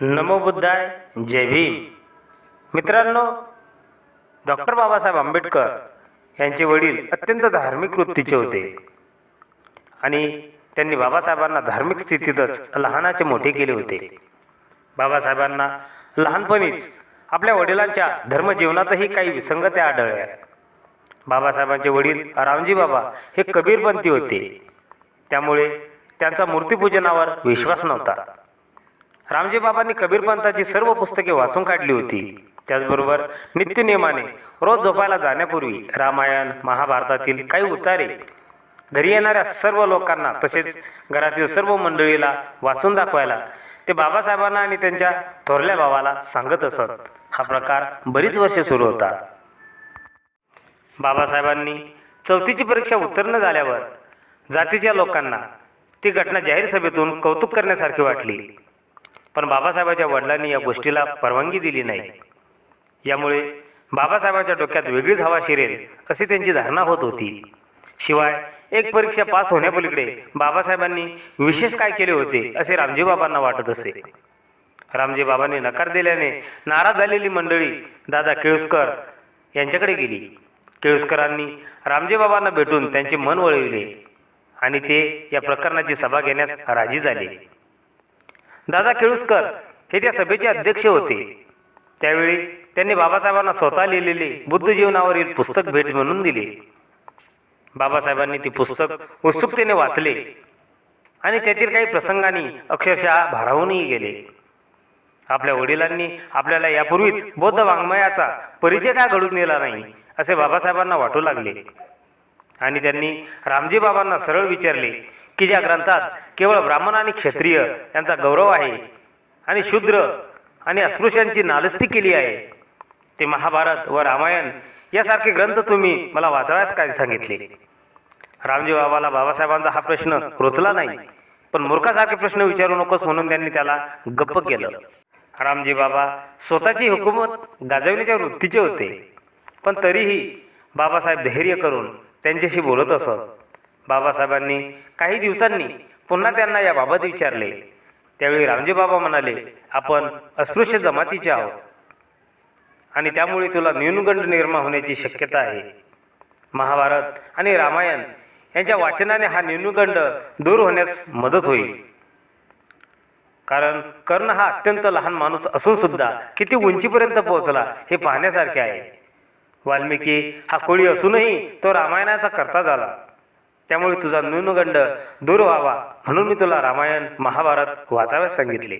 नमो बुद्धाय जय भीम. मित्रांनो डॉक्टर बाबासाहेब आंबेडकर यांचे वडील अत्यंत धार्मिक वृत्तीचे होते. आणि त्यांनी बाबासाहेबांना धार्मिक स्थितीतच लहानाचे मोठे केले होते. बाबासाहेबांना लहानपणीच आपल्या वडिलांच्या धर्मजीवनातही काही विसंगत्या आढळल्या. बाबासाहेबांचे वडील रामजी बाबा हे कबीरपंथी होते. त्यामुळे त्यांचा मूर्तीपूजनावर विश्वास नव्हता. रामजी बाबांनी कबीरपंथाची सर्व पुस्तके वाचून काढली होती. त्याचबरोबर नित्यनियमाने रोज झोपायला जाण्यापूर्वी रामायण महाभारतातील काही उतारे घरी येणाऱ्या सर्व लोकांना तसेच घरातील सर्व मंडळीला वाचून दाखवायला ते बाबासाहेबांना आणि त्यांच्या थोरल्या भावाला सांगत असत. हा प्रकार बरीच वर्षे सुरू होता. बाबासाहेबांनी चौथीची परीक्षा उत्तीर्ण झाल्यावर जातीच्या लोकांना ती घटना जाहीर सभेतून कौतुक करण्यासारखी वाटली. पण बाबासाहेबांच्या वडिलांनी या गोष्टीला परवानगी दिली नाही. यामुळे बाबासाहेबांच्या डोक्यात वेगळीच हवा शिरेल अशी त्यांची धारणा होत होती. शिवाय एक परीक्षा पास होण्यापलीकडे बाबासाहेबांनी विशेष काय केले होते असे रामजी बाबांना वाटत असे. रामजी बाबांनी नकार दिल्याने नाराज झालेली मंडळी दादा केळुसकर यांच्याकडे गेली. केळुसकरांनी रामजी बाबांना भेटून त्यांचे मन वळविले आणि ते या प्रकरणाची सभा घेण्यास राजी झाले. दादा केळुसकर हे त्या सभेचे अध्यक्ष होते. त्यावेळी त्यांनी बाबासाहेबांना स्वतः लिहिलेले बुद्ध जीवनावरील पुस्तक भेट म्हणून दिले. बाबासाहेबांनी ती पुस्तक उत्सुकतेने वाचले आणि त्यातील काही प्रसंगांनी अक्षरशः भारावूनही गेले. आपल्या वडिलांनी आपल्याला यापूर्वीच बौद्ध वाङ्मयाचा परिचय का घडून दिला नाही असे बाबासाहेबांना वाटू लागले. आणि त्यांनी रामजी बाबांना सरळ विचारले की ज्या ग्रंथात केवळ ब्राह्मण आणि क्षत्रिय यांचा गौरव आहे आणि शूद्र आणि अस्पृश्यांची नालस्ती केली आहे ते महाभारत व रामायण यासारखे ग्रंथ तुम्ही मला वाचाव्यास काय सांगितले? रामजी बाबाला बाबासाहेबांचा हा प्रश्न रुचला नाही पण मूर्खासारखे प्रश्न विचारू नकोस म्हणून त्यांनी त्याला गप्प केलं. रामजी बाबा स्वतःची हुकूमत गाजवण्याच्या वृत्तीचे होते पण तरीही बाबासाहेब धैर्य करून त्यांच्याशी बोलत असत. बाबासाहेबांनी काही दिवसांनी पुन्हा त्यांना याबाबत विचारले. त्यावेळी रामजी बाबा म्हणाले आपण अस्पृश्य जमातीचे आहोत आणि त्यामुळे तुला न्यूनगंड निर्माण होण्याची शक्यता आहे. महाभारत आणि रामायण यांच्या वाचनाने हा न्यूनगंड दूर होण्यास मदत होईल. कारण कर्ण हा अत्यंत लहान माणूस असून सुद्धा किती उंचीपर्यंत पोहोचला हे पाहण्यासारखे आहे. वाल्मिकी हा कोळी असूनही तो रामायणाचा कर्ता झाला. त्यामुळे तुझा न्यूनगंड दूर व्हावा म्हणून मी तुला रामायण महाभारत वाचाव्यास सांगितले.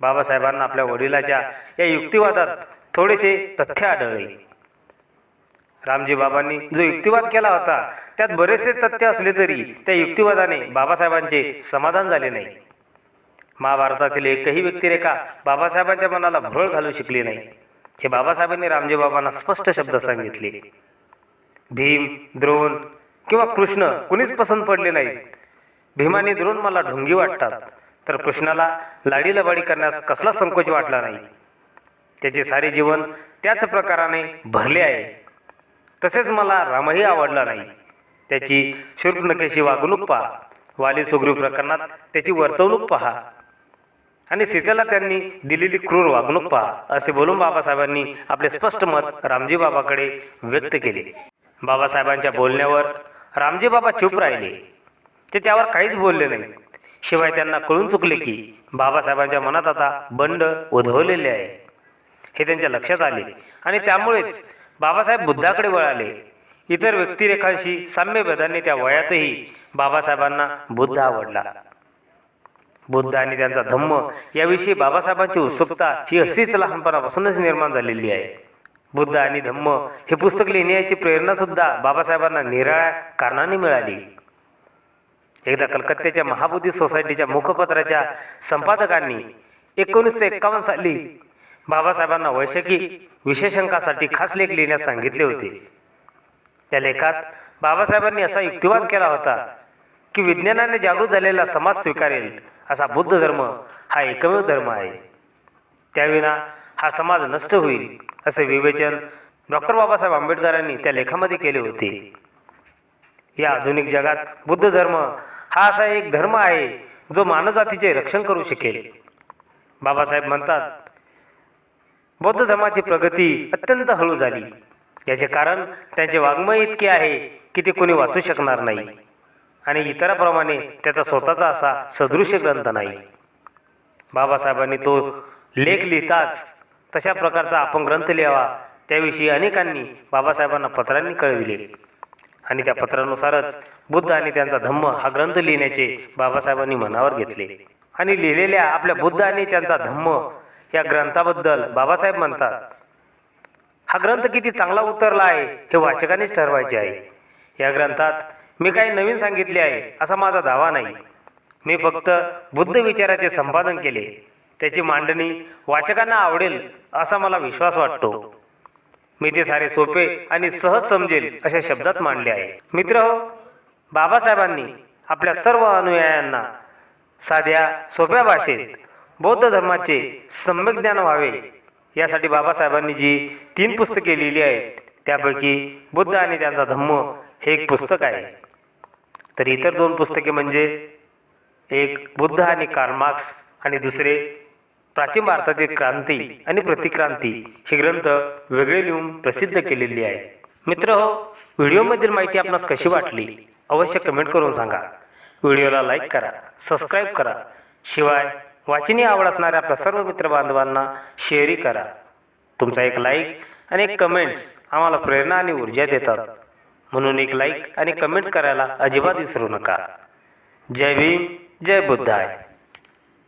बाबासाहेबांना आपल्या वडिलाच्या या युक्तिवादात थोडेसे तथ्य आढळले. रामजी बाबांनी जो युक्तिवाद केला होता त्यात बरेचसे तथ्य असले तरी त्या युक्तिवादाने बाबासाहेबांचे समाधान झाले नाही. महाभारतातील एकही व्यक्तिरेखा बाबासाहेबांच्या मनाला भुरळ घालू शकली नाही. हे बाबासाहेबांनी रामजी बाबांना स्पष्ट शब्द सांगितले. भीम द्रोण किंवा कृष्ण कुणीच पसंत पडले नाहीत. भीमाने द्रोण मला ढोंगी वाटतात. तर कृष्णाला लाडी लबाडी करण्यास कसला संकोच वाटला नाही. त्याचे सारे जीवन त्याच प्रकाराने भरले आहे. तसेच मला रामही आवडला नाही. त्याची शूर्पणकेशी वागणूक पहा. वाली सुग्रीव प्रकरणात त्याची वर्तवणूक पहा. आणि सीतेला त्यांनी दिलेली क्रूर वागणूक पहा असे बोलून बाबासाहेबांनी आपले स्पष्ट मत रामजी बाबाकडे व्यक्त केले. बाबासाहेबांच्या बोलण्यावर रामजी बाबा चूप राहिले. ते त्यावर काहीच बोलले नाही. शिवाय त्यांना कळून चुकले की बाबासाहेबांच्या मनात आता बंड उद्भवलेले आहे. हे त्यांच्या लक्षात आले आणि त्यामुळेच बाबासाहेब बुद्धाकडे वळाले. इतर व्यक्तिरेखांशी साम्य भेदाने त्या वयातही बाबासाहेबांना बुद्ध आवडला. बुद्ध आणि त्यांचा धम्म याविषयी बाबासाहेबांची उत्सुकता ही अशीच लहानपणापासूनच निर्माण झालेली आहे. बुद्ध आणि धम्म हे पुस्तक लिहिण्याची प्रेरणा सुद्धा बाबासाहेबांना निराळ्या कारणाने मिळाली. एकदा कलकत्त्याच्या महाबुद्धी सोसायटीच्या मुखपत्राच्या संपादकांनी एकोणीसशे एक्कावन्न साली बाबासाहेबांना वैशाखी विशेषांकासाठी खास लेख लिहिण्यास सांगितले होते. त्या लेखात बाबासाहेबांनी असा युक्तिवाद केला होता की विज्ञानाने जागृत झालेला समाज स्वीकारेल. असा बुद्ध धर्म हा एकमेव धर्म आहे. त्याविना हा समाज नष्ट होईल असे विवेचन डॉक्टर बाबासाहेब आंबेडकरांनी त्या लेखामध्ये केले होते. या आधुनिक जगात बुद्ध धर्म हा असा एक धर्म आहे जो मानवजातीचे रक्षण करू शकेल. बाबासाहेब म्हणतात बौद्ध धर्माची प्रगती अत्यंत हळू झाली. याचे कारण त्यांचे वाङ्मय इतके आहे की ते कोणी वाचू शकणार नाही. आणि इतराप्रमाणे त्याचा स्वतःचा असा सदृश्य ग्रंथ नाही. बाबासाहेबांनी तो लेख लिहिताच तशा प्रकारचा आपण ग्रंथ लिहावा त्याविषयी अनेकांनी बाबासाहेबांना पत्रांनी कळविले. आणि त्या पत्रानुसारच बुद्ध आणि त्यांचा धम्म हा ग्रंथ लिहिण्याचे बाबासाहेबांनी मनावर घेतले. आणि लिहिलेल्या आपल्या बुद्ध आणि त्यांचा धम्म या ग्रंथाबद्दल बाबासाहेब म्हणतात हा ग्रंथ किती चांगला उतरला आहे हे वाचकानेच ठरवायचे आहे. या ग्रंथात मी काही नवीन सांगितले आहे असा माझा दावा नाही. मी फक्त बुद्ध विचाराचे संपादन केले. त्याची मांडणी वाचकांना आवडेल असा मला विश्वास वाटतो. मी ते सारे सोपे आणि सहज समजेल अशा शब्दात मांडले आहे. मित्र हो बाबासाहेबांनी आपल्या सर्व अनुयायांना साध्या सोप्या भाषेत बौद्ध धर्माचे सम्यक ज्ञान व्हावे यासाठी बाबासाहेबांनी जी तीन पुस्तके लिहिली आहेत त्यापैकी बुद्ध आणि त्यांचा धम्म हे एक पुस्तक आहे. तर इतर दोन पुस्तके म्हणजे एक बुद्ध आणि कार्मार्क्स आणि दुसरे प्राचीन भारतातील क्रांती आणि प्रतिक्रांती हे ग्रंथ वेगळे लिहून प्रसिद्ध केलेली आहे मित्र हो व्हिडिओमधील माहिती आपणास कशी वाटली अवश्य कमेंट करून सांगा. व्हिडिओला लाईक करा सबस्क्राईब करा. शिवाय वाचनीय आवड असणाऱ्या आपल्या सर्व मित्रबांधवांना शेअरही करा. तुमचा एक लाईक आणि एक कमेंट्स आम्हाला प्रेरणा आणि ऊर्जा देतात. म्हणून एक लाईक आणि कमेंट्स करायला अजिबात विसरू नका. जय भीम जय बुद्धाय.